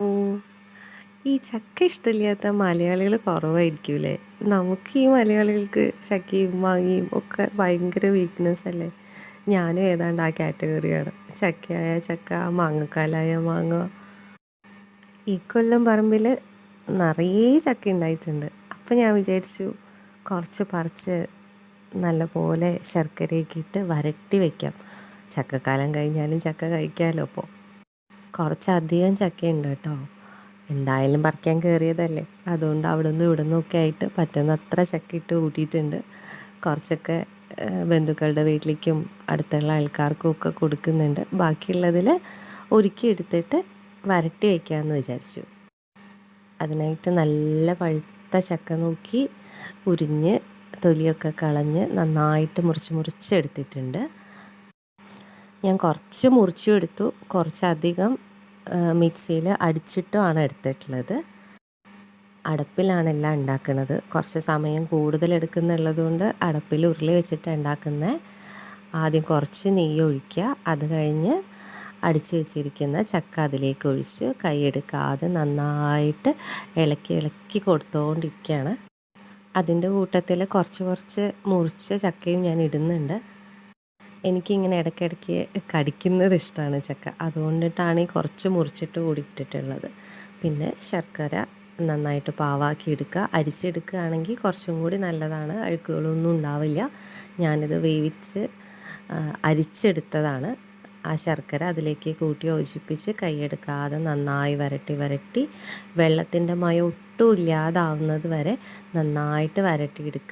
ഉം. ഈ ചക്ക ഇഷ്ടമില്ലാത്ത മലയാളികൾ കുറവായിരിക്കൂലേ നമുക്ക് ഈ മലയാളികൾക്ക് ചക്കയും മാങ്ങയും ഒക്കെ ഭയങ്കര വീക്ക്നെസ് അല്ലേ? ഞാനും ഏതാണ്ട് ആ കാറ്റഗറിയാണ് ചക്കയായ ചക്ക മാങ്ങക്കാലായ മാങ്ങ. ഈ കൊല്ലം പറമ്പിൽ നിറയെ ചക്ക ഉണ്ടായിട്ടുണ്ട്. അപ്പം ഞാൻ വിചാരിച്ചു കുറച്ച് പറിച്ച് നല്ലപോലെ ശർക്കരയൊക്കെ ഇട്ട് വരട്ടി വയ്ക്കാം ചക്കക്കാലം കഴിഞ്ഞാലും ചക്ക കഴിക്കാമല്ലോ അപ്പോൾ കുറച്ചധികം ചക്കയുണ്ട് കേട്ടോ. എന്തായാലും പറിക്കാൻ കയറിയതല്ലേ അതുകൊണ്ട് അവിടെ നിന്നും ഇവിടെ നിന്നൊക്കെ ആയിട്ട് പറ്റുന്ന അത്ര ചക്ക ഇട്ട് കൂട്ടിയിട്ടുണ്ട്. കുറച്ചൊക്കെ ബന്ധുക്കളുടെ വീട്ടിലേക്കും അടുത്തുള്ള ആൾക്കാർക്കും ഒക്കെ കൊടുക്കുന്നുണ്ട്. ബാക്കിയുള്ളതിൽ ഒരുക്കി എടുത്തിട്ട് വരട്ടി വയ്ക്കാമെന്ന് വിചാരിച്ചു. അതിനായിട്ട് നല്ല പഴുത്ത ചക്ക നോക്കി ഉരിഞ്ഞ് തൊലിയൊക്കെ കളഞ്ഞ് നന്നായിട്ട് മുറിച്ച് മുറിച്ചെടുത്തിട്ടുണ്ട് ഞാൻ കുറച്ച് മുറിച്ചും എടുത്തു. കുറച്ചധികം മിക്സിയിൽ അടിച്ചിട്ടുമാണ് എടുത്തിട്ടുള്ളത്. അടപ്പിലാണ് എല്ലാം ഉണ്ടാക്കുന്നത്. കുറച്ച് സമയം കൂടുതൽ എടുക്കുന്നുള്ളത് കൊണ്ട് അടപ്പിൽ ഉരുളി വെച്ചിട്ട് ഉണ്ടാക്കുന്നത്. ആദ്യം കുറച്ച് നെയ്യ് ഒഴിക്കുക. അത് കഴിഞ്ഞ് അടിച്ച് വെച്ചിരിക്കുന്ന ചക്ക അതിലേക്ക് ഒഴിച്ച് കൈയെടുക്കാതെ നന്നായിട്ട് ഇളക്കി ഇളക്കി കൊടുത്തുകൊണ്ടിരിക്കുകയാണ് അതിന്റെ കൂട്ടത്തിൽ കുറച്ച് കുറച്ച് മുറിച്ച ചക്കയും ഞാൻ ഇടുന്നുണ്ട്. എനിക്കിങ്ങനെ ഇടയ്ക്കിടയ്ക്ക് കടിക്കുന്നത് ഇഷ്ടമാണ് ചക്ക. അതുകൊണ്ടിട്ടാണ് ഈ കുറച്ച് മുറിച്ചിട്ട് കൂടി ഇട്ടിട്ടുള്ളത്. പിന്നെ ശർക്കര നന്നായിട്ട് പാവാക്കി എടുക്കുക. അരിച്ചെടുക്കുകയാണെങ്കിൽ കുറച്ചും കൂടി നല്ലതാണ്. അഴുക്കുകളൊന്നും ഉണ്ടാവില്ല. ഞാനിത് വേവിച്ച് അരിച്ചെടുത്തതാണ്. ആ ശർക്കര അതിലേക്ക് കൂട്ടി യോജിപ്പിച്ച് കൈയെടുക്കാതെ നന്നായി വരട്ടി വരട്ടി വെള്ളത്തിന്റെ മയം ഒട്ടും ഇല്ലാതാവുന്നത് വരെ നന്നായിട്ട് വരട്ടിയെടുക്കുക.